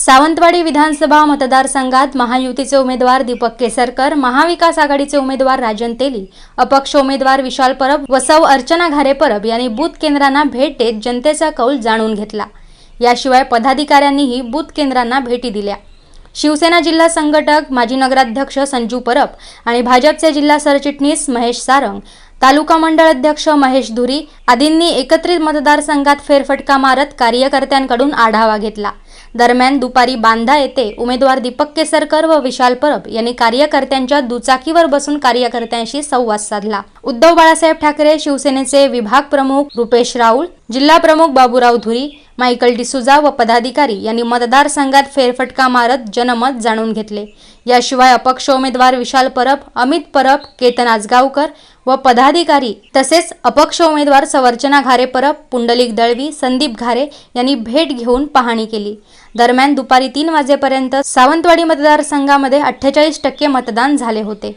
सावंतवाडी विधानसभा मतदारसंघात महायुतीचे उमेदवार दीपक केसरकर महाविकास आघाडीचे उमेदवार राजन तेली अपक्ष उमेदवार विशाल परब व सौ अर्चना घारे परब यांनी बूथ केंद्रांना भेट देत जनतेचा कौल जाणून घेतला. याशिवाय पदाधिकाऱ्यांनीही बूथ केंद्रांना भेटी दिल्या. शिवसेना जिल्हा संघटक माजी नगराध्यक्ष संजू परब आणि भाजपचे जिल्हा सरचिटणीस महेश सारंग तालुका मंडळ अध्यक्ष महेश धुरी आदींनी एकत्रित मतदारसंघात फेरफटका मारत कार्यकर्त्यांकडून आढावा घेतला. दरम्यान दुपारी बांधा येथे उमेदवार दीपक केसरकर व विशाल परब यांनी कार्यकर्त्यांच्या दुचाकीवर बसून कार्यकर्त्यांशी संवाद साधला. उद्धव बाळासाहेब ठाकरे शिवसेनेचे विभाग प्रमुख रुपेश राऊळ जिल्हा प्रमुख बाबूराव धुरी मायकल डिसुजा व पदाधिकारी यांनी मतदारसंघात फेरफटका मारत जनमत जाणून घेतले. याशिवाय अपक्ष उमेदवार विशाल परब अमित परब केतन आजगावकर व पदाधिकारी तसेच अपक्ष उमेदवार सवर्चना घारे परब पुंडलिक दळवी संदीप घारे यांनी भेट घेऊन पाहणी केली. दरम्यान दुपारी तीन वाजेपर्यंत सावंतवाडी मतदारसंघामध्ये अठ्ठेचाळीस टक्के मतदान झाले होते.